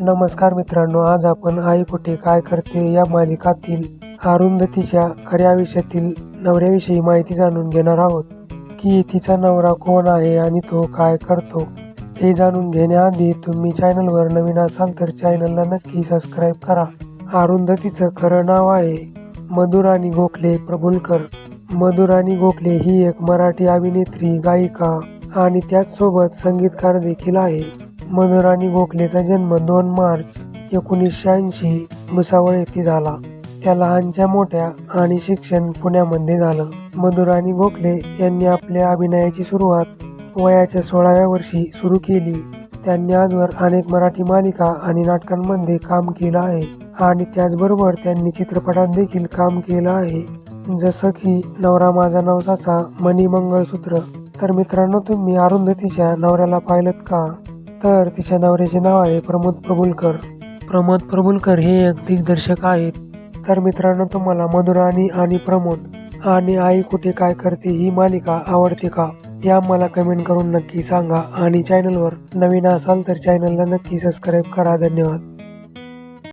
नमस्कार मित्रांनो आज आपण आई कुठे काय करते या मालिकातील अरुंधतीच्या खऱ्या आयुष्यातील नवऱ्याविषयी माहिती जाणून घेणार आहोत. की तिचा नवरा कोण आहे आणि तो काय करतो हे जाणून घेण्याआधी तुम्ही चॅनलवर नवीन असाल तर चॅनलला नक्की सबस्क्राईब करा. अरुंधतीचं खरं नाव आहे मधुराणी गोखले प्रभुलकर. मधुराणी गोखले ही एक मराठी अभिनेत्री गायिका आणि त्याचसोबत संगीतकार देखील आहे. मधुराणी गोखलेचा जन्म दोन मार्च एकोणीसशे ऐंशी भुसावळ येथे झाला. त्या लहानच्या मोठ्या आणि शिक्षण पुण्यामध्ये झालं. मधुराणी गोखले यांनी आपल्या अभिनयाची सुरुवात वयाच्या सोळाव्या वर्षी सुरू केली. त्यांनी आजवर अनेक मराठी मालिका आणि नाटकांमध्ये काम केलं आहे आणि त्याचबरोबर त्यांनी चित्रपटात देखील काम केलं आहे. जसं की नवरा माझा नवसाचा मणी मंगळसूत्र तर मित्रांनो तुम्ही अरुंधतीच्या नवऱ्याला पाहिलं का? तर तिच्या नवऱ्याचे नाव आहे प्रमोद प्रभुलकर. प्रमोद प्रभुलकर हे एक दिग्दर्शक आहेत. तर मित्रांनो तुम्हाला मधुराणी आणि प्रमोद आणि आई कुठे काय करते ही मालिका आवडते का? या मला कमेंट करून नक्की सांगा आणि चॅनलवर नवीन असाल तर चॅनलला नक्की सबस्क्राईब करा. धन्यवाद.